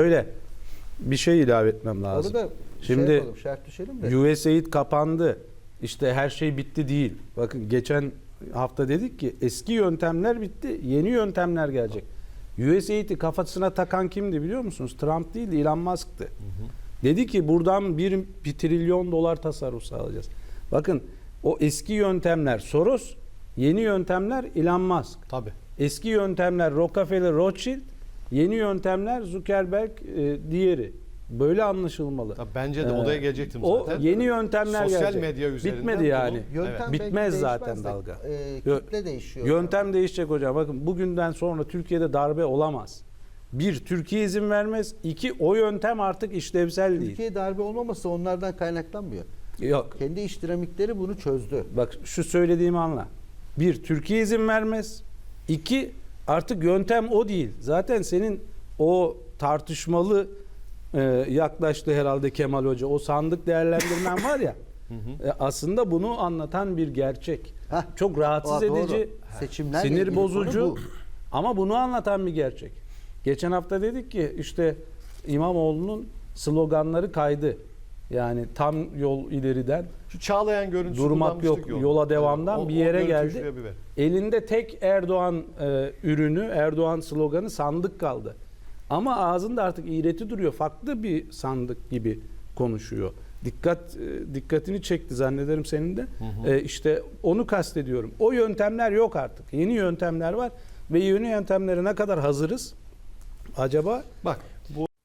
Öyle bir şey ilave etmem lazım. Orada Şimdi şey yapalım, şart düşelim de. USAID kapandı. İşte her şey bitti değil. Bakın geçen hafta dedik ki eski yöntemler bitti. Yeni yöntemler gelecek. USAID'i kafasına takan kimdi biliyor musunuz? Trump değil Elon Musk'tı. Dedi ki buradan bir, bir trilyon dolar tasarruf sağlayacağız. Bakın o eski yöntemler Soros, yeni yöntemler Elon Musk. Tabii. Eski yöntemler Rockefeller, Rothschild, yeni yöntemler Zuckerberg, e, diğeri. Böyle anlaşılmalı. Tabii bence de Ee, odaya gelecektim o zaten. yeni yöntemler Sosyal gelecek. medya üzerinden Bitmedi bunu- yani. Yöntem Evet. Bitmez zaten de, dalga. e, kitle değişiyor. Yöntem değişecek hocam. Bakın bugünden sonra Türkiye'de darbe olamaz. Bir, Türkiye izin vermez. İki, o yöntem artık işlevsel değil. Türkiye darbe olmaması onlardan kaynaklanmıyor. Yok. Kendi iş dinamikleri bunu çözdü. Bak şu söylediğimi anla. Bir, Türkiye izin vermez. İki, artık yöntem o değil. Zaten senin o tartışmalı e, yaklaştı herhalde Kemal Hoca. O sandık değerlendirmen var ya. e, aslında bunu anlatan bir gerçek. Heh. Çok rahatsız doğru. edici, Seçimlerle sinir bozucu bu. ama bunu anlatan bir gerçek. Geçen hafta dedik ki işte İmamoğlu'nun sloganları kaydı. Yani tam yol ileriden Şu Çağlayan görüntüsü Durmak yok, ya. yola devamdan O- bir o yere görüntüyü geldi. şuraya bir ver. Elinde tek Erdoğan e, ürünü, Erdoğan sloganı sandık kaldı. Ama ağzında artık iğreti duruyor. Farklı bir sandık gibi konuşuyor. Dikkat e, dikkatini çekti zannederim senin de. E, işte onu kastediyorum. O yöntemler yok artık. Yeni yöntemler var ve yeni yöntemlere ne kadar hazırız? Acaba Bak